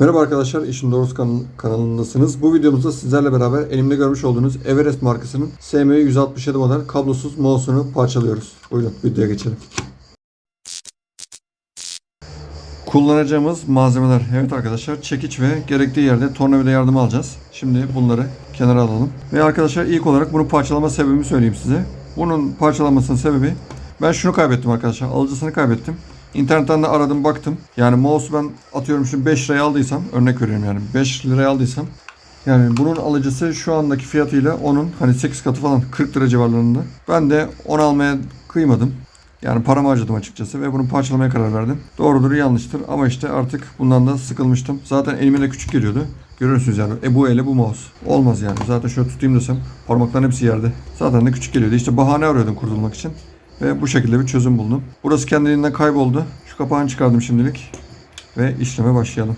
Merhaba arkadaşlar, İşin Doğrusu kanal- kanalındasınız. Bu videomuzda sizlerle beraber elimde görmüş olduğunuz Everest markasının SM167 model kablosuz mouse'unu parçalıyoruz. Buyurun videoya geçelim. Kullanacağımız malzemeler. Evet arkadaşlar çekiç ve gerektiği yerde tornavida yardımı alacağız. Şimdi bunları kenara alalım. Ve arkadaşlar ilk olarak bunu parçalama sebebimi söyleyeyim size. Bunun parçalanmasının sebebi ben şunu kaybettim arkadaşlar. Alıcısını kaybettim. İnternetten de aradım baktım. Yani mouse ben atıyorum şimdi 5 liraya aldıysam örnek veriyorum yani 5 liraya aldıysam yani bunun alıcısı şu andaki fiyatıyla onun hani 8 katı falan 40 lira civarlarında. Ben de 10 almaya kıymadım. Yani paramı harcadım açıkçası ve bunu parçalamaya karar verdim. Doğrudur yanlıştır ama işte artık bundan da sıkılmıştım. Zaten elime de küçük geliyordu. Görüyorsunuz yani e bu ele bu mouse. Olmaz yani. Zaten şöyle tutayım desem parmakların hepsi yerde. Zaten de küçük geliyordu. İşte bahane arıyordum kurtulmak için. Ve bu şekilde bir çözüm buldum. Burası kendiliğinden kayboldu. Şu kapağını çıkardım şimdilik. Ve işleme başlayalım.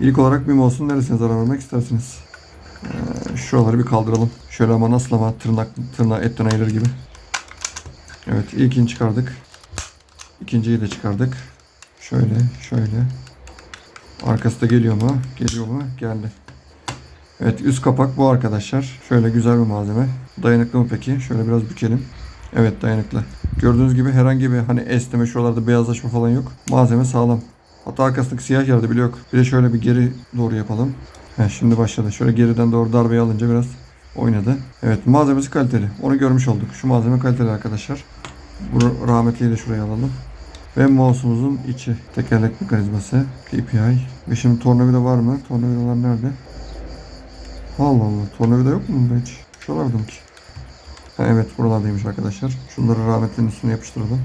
İlk olarak bir mouse'un neresine zarar vermek istersiniz? Ee, şuraları bir kaldıralım. Şöyle ama nasıl ama tırnak, tırnağı etten ayırır gibi. Evet ilkini çıkardık. İkinciyi de çıkardık. Şöyle şöyle. Arkası da geliyor mu? Geliyor mu? Geldi. Evet üst kapak bu arkadaşlar. Şöyle güzel bir malzeme. Dayanıklı mı peki? Şöyle biraz bükelim. Evet dayanıklı. Gördüğünüz gibi herhangi bir hani esneme şuralarda beyazlaşma falan yok. Malzeme sağlam. Hatta arkasındaki siyah yerde bile yok. Bir de şöyle bir geri doğru yapalım. Heh, şimdi başladı. Şöyle geriden doğru darbeyi alınca biraz oynadı. Evet malzemesi kaliteli. Onu görmüş olduk. Şu malzeme kaliteli arkadaşlar. Bunu rahmetliyi de şuraya alalım. Ve mouse'umuzun içi. Tekerlek mekanizması. PPI. Ve şimdi tornavida var mı? Tornavidalar nerede? Allah Allah. Tornavida yok mu hiç? Şuralarda mı ki? Ha, evet buralardaymış arkadaşlar. Şunları rahmetlinin üstüne yapıştıralım.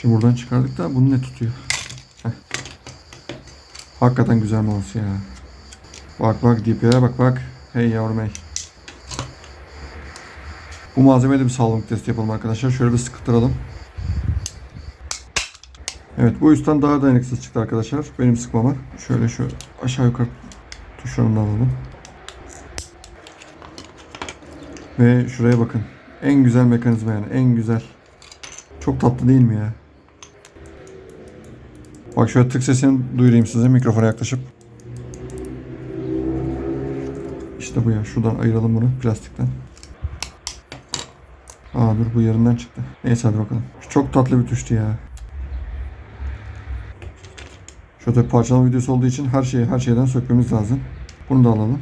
Şimdi buradan çıkardık da bunu ne tutuyor? Heh. Hakikaten güzel mouse ya. Bak bak DPI'ye bak bak. Hey yavrum hey. Bu malzemeye de bir sağlamlık testi yapalım arkadaşlar. Şöyle bir sıkıttıralım. Evet bu üstten daha dayanıksız çıktı arkadaşlar. Benim sıkmama. Şöyle şu aşağı yukarı tuşlarını alalım. Ve şuraya bakın. En güzel mekanizma yani. En güzel. Çok tatlı değil mi ya? Bak şöyle tık sesini duyurayım size mikrofona yaklaşıp. İşte bu ya. Şuradan ayıralım bunu plastikten. Aa bu yerinden çıktı. Neyse hadi bakalım. Çok tatlı bir tuştu ya. Şöyle parçalama videosu olduğu için her şeyi her şeyden sökmemiz lazım. Bunu da alalım.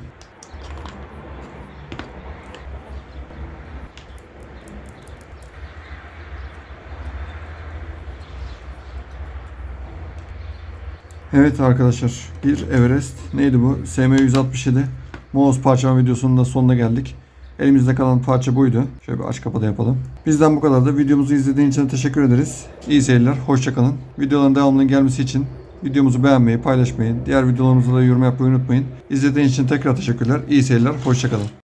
Evet arkadaşlar bir Everest neydi bu? SM167 mouse parçalama videosunun da sonuna geldik. Elimizde kalan parça buydu. Şöyle bir aç kapa da yapalım. Bizden bu kadar da videomuzu izlediğin için teşekkür ederiz. İyi seyirler, hoşçakalın. Videoların devamının gelmesi için videomuzu beğenmeyi, paylaşmayı, diğer videolarımıza da yorum yapmayı unutmayın. İzlediğiniz için tekrar teşekkürler. İyi seyirler, hoşçakalın.